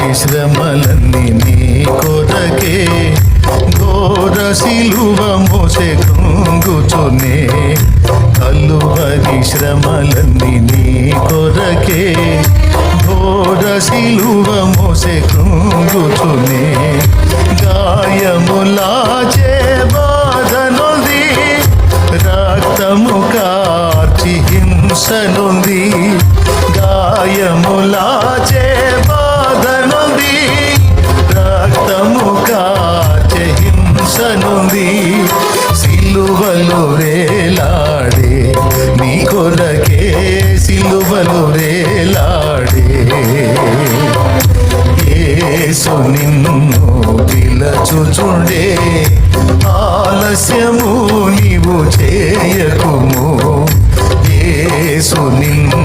పరిశ్రమలన్నీ నీ కొరకే. ఘోర సిలువ మోసే కృంగుచునే. కలువరి పరిశ్రమలన్నీ నీ కొరకే. ఘోర సిలువ మోసే కృంగుచునే. గాయములాచే బాధనుంది. రక్తము కార్చి హింసనుంది. గాయములా సిలువలు రేలాడే నీ కొరకే సిలువలు రేలాడే ఏసు నిన్ను పిలచుచుండే ఆలస్యము నీవు చేయకుము. ఏసు నిన్ను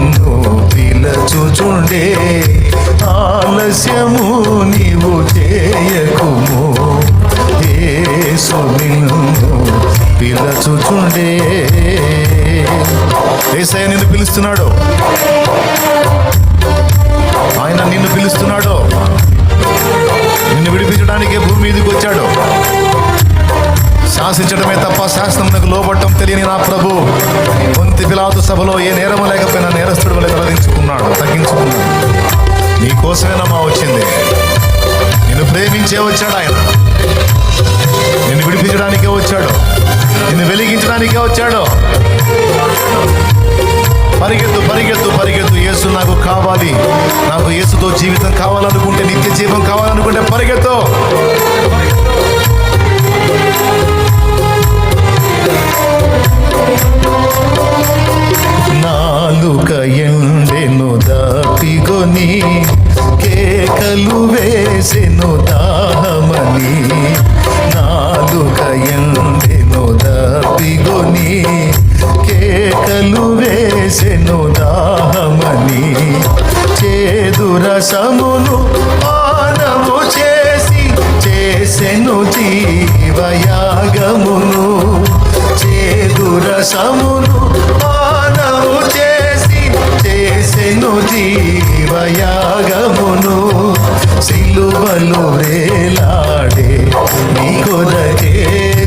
పిలచుచుండే నిన్ను పిలచుచుండే. ఏసయ్య నిన్ను పిలుస్తున్నాడు. ఆయన నిన్ను పిలుస్తున్నాడు. నిన్ను విడిపించడానికే భూమి మీదకి వచ్చాడు. శాసించడమే తప్ప శాసనమునకు లోబట్టం తెలియని నా ప్రభు. పొంతి పిలాతు సభలో ఏ నేరము లేకపోయినా నేరస్తుడు వల్ల తలదించుకున్నాడు తగ్గించుకున్నాడు. నీ కోసమేనమ్మా వచ్చింది. నిన్ను ప్రేమించే వచ్చాడు ఆయన. నిన్ను విడిపించడానికే వచ్చాడు. నిన్ను వెలిగించడానికే వచ్చాడు. పరిగెత్తు పరిగెత్తు పరిగెత్తు. యేసు నాకు కావాలి. నాకు యేసుతో జీవితం కావాలనుకుంటే నిత్య జీవం కావాలనుకుంటే పరిగెత్తు. నాలుక ఎండెను దాటికొని చేదు రసమును పానము చేసి చేసెను జీవయాగమును. చేదు రసమును పానము చేసి చేసెను జీవయాగమును. సిలువలు వేలాడే నీ కొరకే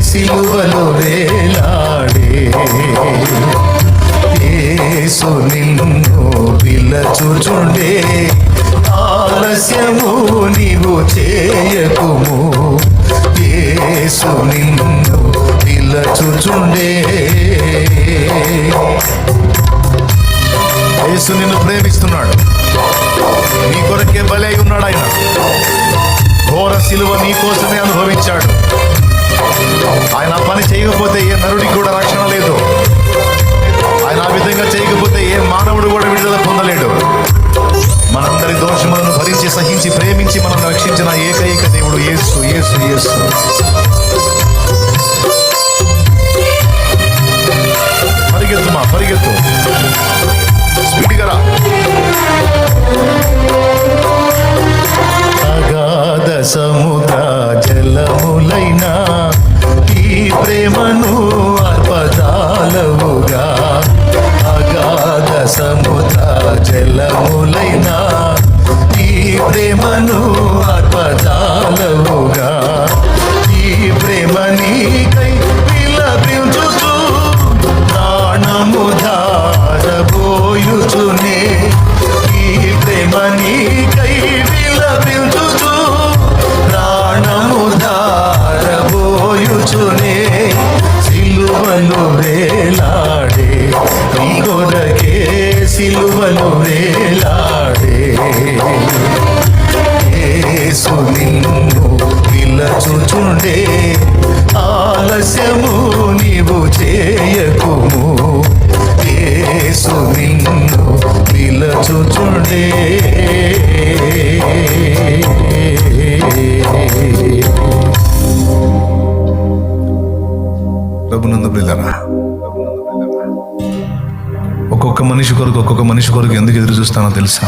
సిలువలు రేలాడే యేసు నిన్ను చూచుండే ఆలస్యము నీవు చేయకుము. యేసు నిన్ను పిలచుచుండే యేసు నిన్ను ప్రేమిస్తున్నాడు. నీ కొరకే బలై ఉన్నాడు ఆయన. ఘోర సిలువ నీ కోసమే అనుభవించాడు. ఆయన పని చేయకపోతే ఏ నరుడికి కూడా రక్షణ లేదు. దేవుడు ఏసు ఏసు ఏసు పరిగెత్తుమా పరిగెత్తు. స్పీడ్గా రా. అగాధ సముద్ర జలములైనా ఈ ప్రేమను అర్పదాలవుగా. సిలువను వేలాడే యేసు నిన్ను పిలచుచుండే ఆలస్యము నీవు చేయకుము. ఏసు నిన్ను పిలచుచుండే ప్రభునందు పిల్లరా ఒక్కొక్క మనిషి కొరకు ఒక్కొక్క మనిషి కొరకు ఎందుకు ఎదురు చూస్తానో తెలుసా?